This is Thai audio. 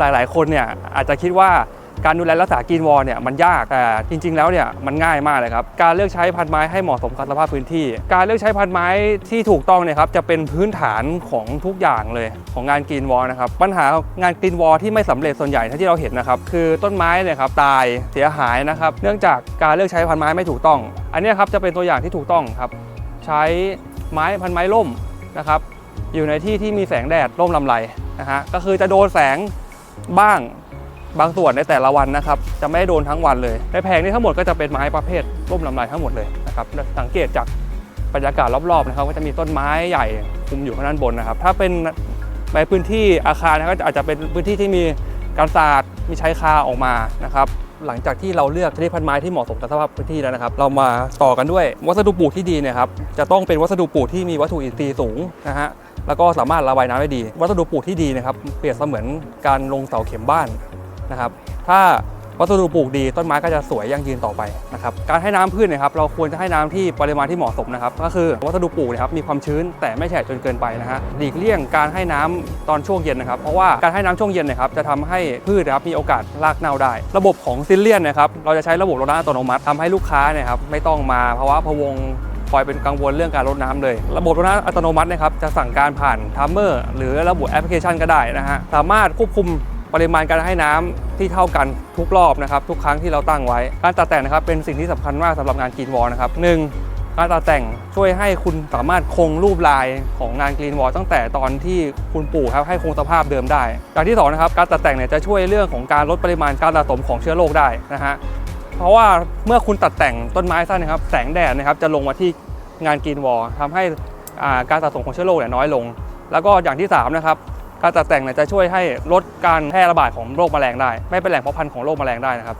หลายๆ คนเนี่ยอาจจะคิดว่าการดูแลรักษากรีนวอลเนี่ยมันยากแต่จริง ๆ แล้วเนี่ยมันง่ายมากเลยครับการเลือกใช้พันไม้ให้เหมาะสมกับสภาพพื้นที่ การเลือกใช้พันไม้ที่ถูกต้องเนี่ยครับจะเป็นพื้นฐานของทุกอย่างเลยของงานกรีนวอลนะครับปัญหางานกรีนวอลที่ไม่สำเร็จส่วนใหญ่ที่เราเห็นนะครับคือต้นไม้เนี่ยครับตายเสียหายนะครับเนื่องจากการเลือกใช้พันไม้ไม่ถูกต้อง อันนี้ครับจะเป็นตัวอย่างที่ถูกต้องครับใช้ไม้พันไม้ร่มนะครับอยู่ในที่ที่มีแสงแดดร่มลำไรนะฮะก็คือจะโดนแสง บ้างบางส่วนในแต่ละวันนะครับ จะไม่โดนทั้งวันเลยในแผงนี้ทั้งหมดก็จะเป็นไม้ประเภทร่มลำไยทั้งหมดเลยนะครับสังเกตจากบรรยากาศรอบๆนะครับก็จะมีต้นไม้ใหญ่คุมอยู่ข้างด้านบนนะครับ ถ้าเป็นในพื้นที่อาคารนะก็อาจจะเป็นพื้นที่ที่มี การสาดมีใช้คาออกมานะครับหลังจากที่เราเลือกชนิดพันไม้ที่เหมาะสมกับสภาพพื้นที่แล้วนะครับ เรามาต่อกันด้วยวัสดุปลูกที่ดีเนะครับจะต้องเป็นวัสดุปลูกที่มีวัตถุอินทรีย์สูงนะฮะแล้วก็สามารถระบายน้ำได้ดี วัสดุปลูกที่ดีนะครับ เปรียบเสมือนการลงเสาเข็มบ้านนะครับ ถ้า วัสดุปลูกดีต้นไม้ก็จะสวยยั่งยืนต่อไปนะครับการให้น้ำพืชเนะครับเราควรจะให้น้ำที่ปริมาณที่เหมาะสมนะครับก็คือวัสดุปลูกนะครับมีความชื้นแต่ไม่แฉะจนเกินไปนะฮะหลีกเลี่ยงการให้น้ำตอนช่วงเย็นนะครับเพราะว่าการให้น้ำช่วงเย็นเนะครับจะทำให้พืชนะครับมีโอกาสรากเน่าได้ ระบบของซิลเลียนนะครับเราจะใช้ระบบรดน้ำอัตโนมัติทำให้ลูกค้าเนี่ยครับไม่ต้องมาภาวะพะวงคอยเป็นกังวลเรื่องการรดน้ำเลย ระบบรดน้ำอัตโนมัตินะครับจะสั่งการผ่านทัมเมอร์หรือระบบแอปพลิเคชันก็ได้นะฮะสามารถควบคุม ปริมาณการให้น้ำที่เท่ากันทุกรอบนะครับทุกครั้งที่เราตั้งไว้ การตัดแต่งนะครับเป็นสิ่งที่สำคัญมากสำหรับงานกรีนวอลนะครับหนึ่งการตัดแต่งช่วยให้คุณสามารถคงรูปลายของงานกรีนวอลตั้งแต่ตอนที่คุณปลูกครับให้คงสภาพเดิมได้อย่างที่สองนะครับการตัดแต่งเนี่ยจะช่วยเรื่องของการลดปริมาณการสะสมของเชื้อโรคได้นะฮะเพราะว่าเมื่อคุณตัดแต่งต้นไม้สั้นนะครับแสงแดดนะครับจะลงมาที่งานกรีนวอลทำให้การสะสมของเชื้อโรคเนี่ยน้อยลง แล้วก็อย่างที่3นะครับ การตัดแต่งเนี่ยจะช่วยให้ลดการแพร่ระบาดของโรคแมลงได้ ไม่เป็นแหล่งเพาะพันธุ์ของโรคแมลงได้นะครับ